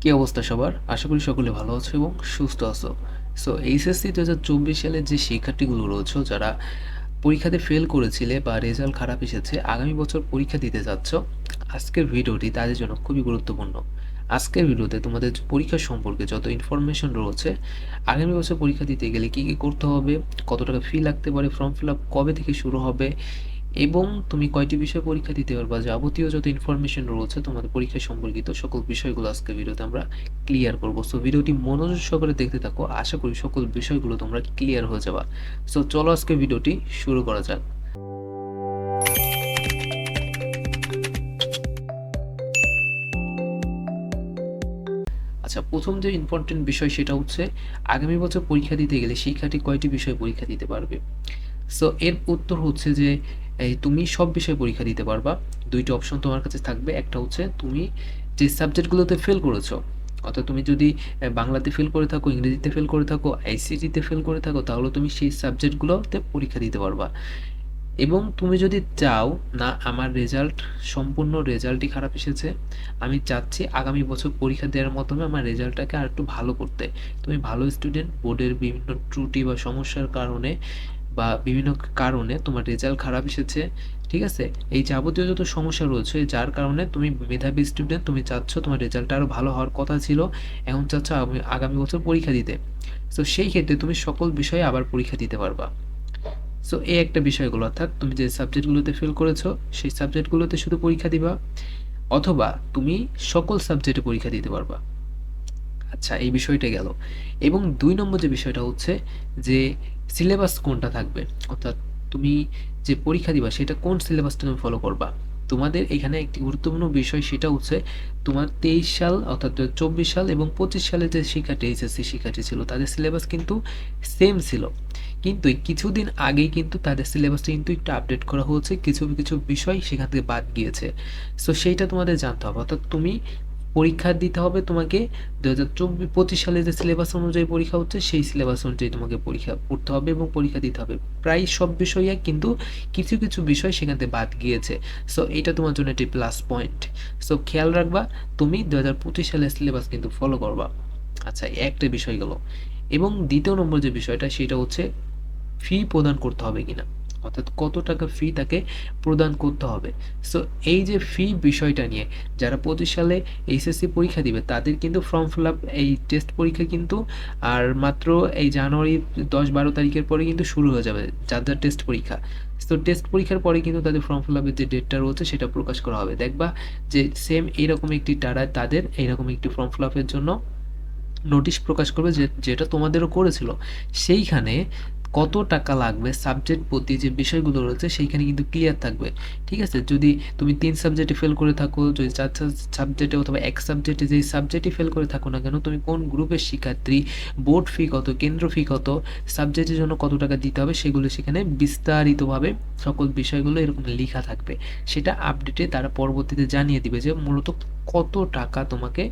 কী অবস্থা সবার? আশা করি সকলে ভালো আছো এবং সুস্থ আছো। সো এইচএসসি দু হাজার চব্বিশ সালের যে শিক্ষার্থীগুলো রয়েছে, যারা পরীক্ষাতে ফেল করেছিলে বা রেজাল্ট খারাপ এসেছে, আগামী বছর পরীক্ষা দিতে যাচ্ছ, আজকের ভিডিওটি তাদের জন্য খুবই গুরুত্বপূর্ণ। আজকের ভিডিওতে তোমাদের পরীক্ষা সম্পর্কে যত ইনফরমেশন রয়েছে, আগামী বছর পরীক্ষা দিতে গেলে কী কী করতে হবে, কত টাকা ফি লাগতে পারে ফর্ম ফিল আপ কবে থেকে শুরু হবে এবং তুমি কয়টি বিষয় পরীক্ষা দিতে পারবা? যাবতীয় যত ইনফরমেশন রয়েছে তোমাদের পরীক্ষা সম্পর্কিত সকল বিষয়গুলো আজকে ভিডিওতে আমরা ক্লিয়ার করব। সো ভিডিওটি মনোযোগ সহকারে দেখতে থাকো। আশা করি সকল বিষয়গুলো তোমরা ক্লিয়ার হয়ে যাবা। সো চলো আজকে ভিডিওটি শুরু করা যাক। আচ্ছা প্রথম যে ইম্পর্টেন্ট বিষয় সেটা হচ্ছে আগামী বছর পরীক্ষা দিতে গেলে শিক্ষার্থী কয়টি বিষয় পরীক্ষা দিতে পারবে? সো এর উত্তর হচ্ছে যে এই তুমি সব বিষয়ে পরীক্ষা দিতে পারবা। দুইটা অপশন তোমার কাছে থাকবে। একটা হচ্ছে তুমি যে সাবজেক্টগুলোতে ফেল করেছ, অর্থাৎ তুমি যদি বাংলাতে ফেল করে থাকো, ইংরেজিতে ফেল করে থাকো আইসিটিতে ফেল করে থাকো, তাহলে তুমি সেই সাবজেক্টগুলোতে পরীক্ষা দিতে পারবা। এবং তুমি যদি চাও, না, আমার রেজাল্ট সম্পূর্ণ রেজাল্টই খারাপ এসেছে, আমি চাচ্ছি আগামী বছর পরীক্ষা দেওয়ার মাধ্যমে আমার রেজাল্টটাকে আর একটু ভালো করতে। তুমি ভালো স্টুডেন্ট বোর্ডের বিভিন্ন ত্রুটি বা সমস্যার কারণে বা বিভিন্ন কারণে তোমার রেজাল্ট খারাপ এসেছে, ঠিক আছে? এই যাবতীয় যত সমস্যা রয়েছে, যার কারণে তুমি মেধাবী স্টুডেন্ট তুমি চাচ্ছ তোমার রেজাল্ট আরও ভালো হওয়ার কথা ছিল, এখন চাচ্ছ আগামী বছর পরীক্ষা দিতে। তো সেই ক্ষেত্রে তুমি সকল বিষয়ে আবার পরীক্ষা দিতে পারবা। সো এই একটা বিষয়গুলো, অর্থাৎ তুমি যে সাবজেক্টগুলোতে ফেল করেছ, সেই সাবজেক্টগুলোতে শুধু পরীক্ষা দিবা, অথবা তুমি সকল সাবজেক্টে পরীক্ষা দিতে পারবা। আচ্ছা এই বিষয়টা গেল। এবং দুই নম্বর যে বিষয়টা হচ্ছে যে সিলেবাস কোনটা থাকবে? অর্থাৎ তুমি যে পরীক্ষা দিবা, সেটা কোন সিলেবাসটা তুমি ফলো করবা? তোমাদের এখানে একটি গুরুত্বপূর্ণ বিষয়, সেটা হচ্ছে তোমার তেইশ সাল, অর্থাৎ চব্বিশ সাল এবং পঁচিশ সালে যে শিক্ষার্থী এইচএসসি শিক্ষার্থী ছিল, তাদের সিলেবাস কিন্তু সেম ছিল। কিন্তু কিছুদিন আগেই কিন্তু তাদের সিলেবাসটা কিন্তু একটু আপডেট করা হয়েছে, কিছু কিছু বিষয় সেখান থেকে বাদ গিয়েছে। সো সেইটা তোমাদের জানতে হবে। অর্থাৎ তুমি পরীক্ষা দিতে হবে তোমাকে দু হাজার চব্বিশ পঁচিশ সালে যে সিলেবাস অনুযায়ী পরীক্ষা হচ্ছে, সেই সিলেবাস অনুযায়ী তোমাকে পরীক্ষা পড়তে হবে এবং পরীক্ষা দিতে হবে। প্রায় সব বিষয় কিন্তু কিছু কিছু বিষয় সেখান থেকে বাদ গিয়েছে। সো এটা তোমার জন্য একটি প্লাস পয়েন্ট সো খেয়াল রাখবা, তুমি দু হাজার পঁচিশ সালের সিলেবাস কিন্তু ফলো করবা। আচ্ছা একটা বিষয় গেল। এবং দ্বিতীয় নম্বর যে বিষয়টা, সেটা হচ্ছে ফি প্রদান করতে হবে কিনা। অর্থাৎ কত টাকা ফি তাকে প্রদান করতে হবে। সো এই যে ফি বিষয়টা নিয়ে যারা পঁচিশ সালে এইচএসসি পরীক্ষা দিবে, তাদের কিন্তু ফর্ম ফিল আপ এই টেস্ট পরীক্ষা কিন্তু আর মাত্র এই জানুয়ারি দশ বারো তারিখের পরে কিন্তু শুরু হয়ে যাবে যাদের টেস্ট পরীক্ষা। তো টেস্ট পরীক্ষার পরে কিন্তু তাদের ফর্ম ফিল আপের যে ডেটটা রয়েছে, সেটা প্রকাশ করা হবে। দেখবা যে সেম এইরকম একটি টাড়ায় তাদের এইরকম একটি ফর্ম ফিল আপের জন্য নোটিশ প্রকাশ করবে যে, যেটা তোমাদেরও করেছিল। সেইখানে কত টাকা লাগবে সাবজেক্ট প্রতি যে বিষয়গুলো রয়েছে সেইখানে কিন্তু ক্লিয়ার থাকবে। ঠিক আছে? যদি তুমি তিন সাবজেক্টে ফেল করে থাকো, যদি চার সাবজেক্টে অথবা এক সাবজেক্টে যেই সাবজেক্টে ফেল করে থাকো না কেন, তুমি কোন গ্রুপের শিক্ষার্থী বোর্ড ফি কত, কেন্দ্র ফি কত সাবজেক্টের জন্য কত টাকা দিতে হবে সেগুলো সেখানে বিস্তারিতভাবে সকল বিষয়গুলো এরকম লেখা থাকবে। সেটা আপডেটে তারা পরবর্তীতে জানিয়ে দিবে যে মূলত কত টাকা তোমাকে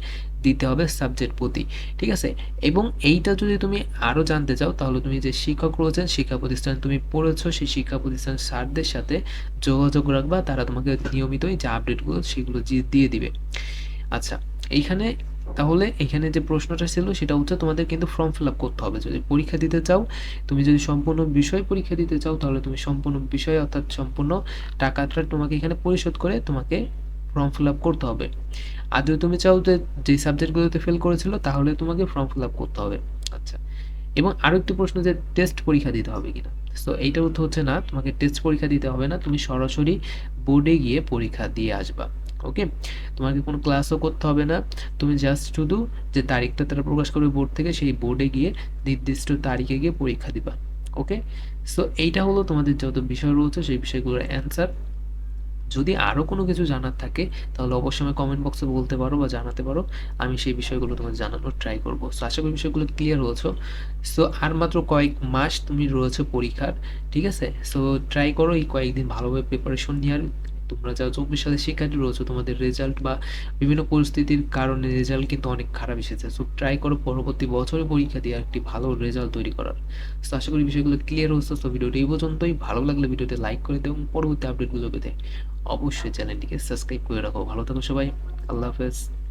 দিতে হবে সাবজেক্ট প্রতি, ঠিক আছে? এবং এইটা যদি তুমি আরও জানতে চাও, তাহলে তুমি যে শিক্ষক রয়েছেন, শিক্ষা প্রতিষ্ঠানে তুমি পড়েছো, সেই শিক্ষা প্রতিষ্ঠান স্যারদের সাথে যোগাযোগ রাখবা, তারা তোমাকে নিয়মিতই যে আপডেটগুলো সেগুলো দিয়ে দিবে। আচ্ছা এইখানে তাহলে এখানে যে প্রশ্নটা ছিল, সেটা হচ্ছে তোমাদের কিন্তু ফর্ম ফিল আপ করতে হবে। যদি পরীক্ষা দিতে চাও, তুমি যদি সম্পূর্ণ বিষয় পরীক্ষা দিতে চাও, তাহলে তুমি সম্পূর্ণ বিষয়, অর্থাৎ সম্পূর্ণ টাকাটা তোমাকে এখানে পরিশোধ করে তোমাকে ফর্ম ফিল আপ করতে হবে। আর যদি তুমি চাও যে যেই সাবজেক্টগুলোতে ফেল করেছিল, তাহলে তোমাকে ফর্ম ফিল আপ করতে হবে। আচ্ছা। এবং আরও একটি প্রশ্ন যে টেস্ট পরীক্ষা দিতে হবে কিনা? সো এইটার উত্তর হচ্ছে না, তোমাকে টেস্ট পরীক্ষা দিতে হবে না, তুমি সরাসরি বোর্ডে গিয়ে পরীক্ষা দিয়ে আসবা। ওকে তোমাকে কোনো ক্লাসও করতে হবে না। তুমি জাস্ট শুধু যে তারিখটা তারা প্রকাশ করবে বোর্ড থেকে, সেই বোর্ডে গিয়ে নির্দিষ্ট তারিখে গিয়ে পরীক্ষা দিবা। ওকে সো এইটা হলো তোমাদের যত বিষয় রয়েছে, সেই বিষয়গুলোর অ্যান্সার যদি আরও কোনো কিছু জানার থাকে, তাহলে অবশ্যই আমি কমেন্ট বক্সে বলতে পারো বা জানাতে পারো। আমি সেই বিষয়গুলো তোমার জানানোর ট্রাই করব। সো আশা করি বিষয়গুলো ক্লিয়ার হয়েছো। সো আর মাত্র কয়েক মাস তুমি রয়েছে পরীক্ষার, ঠিক আছে? সো ট্রাই করো এই কয়েকদিন ভালোভাবে প্রিপারেশন নেওয়ার। তোমরা যাও চব্বিশ সালের শিক্ষার্থী রয়েছো, তোমাদের রেজাল্ট বা বিভিন্ন পরিস্থিতির কারণে রেজাল্ট কিন্তু অনেক খারাপ এসেছে। সো ট্রাই করো পরবর্তী বছরে পরীক্ষা দিয়ে একটি ভালো রেজাল্ট তৈরি করার। সো আশা করি বিষয়গুলো ক্লিয়ার হচ্ছে তো ভিডিওটি এই পর্যন্তই। ভালো লাগলে ভিডিওতে লাইক করে দেবো পরবর্তী আপডেটগুলো পেতে। অবশ্যই চ্যানেলটিকে সাবস্ক্রাইব করে রাখো। ভালো থাকো সবাই। আল্লাহ হাফেজ।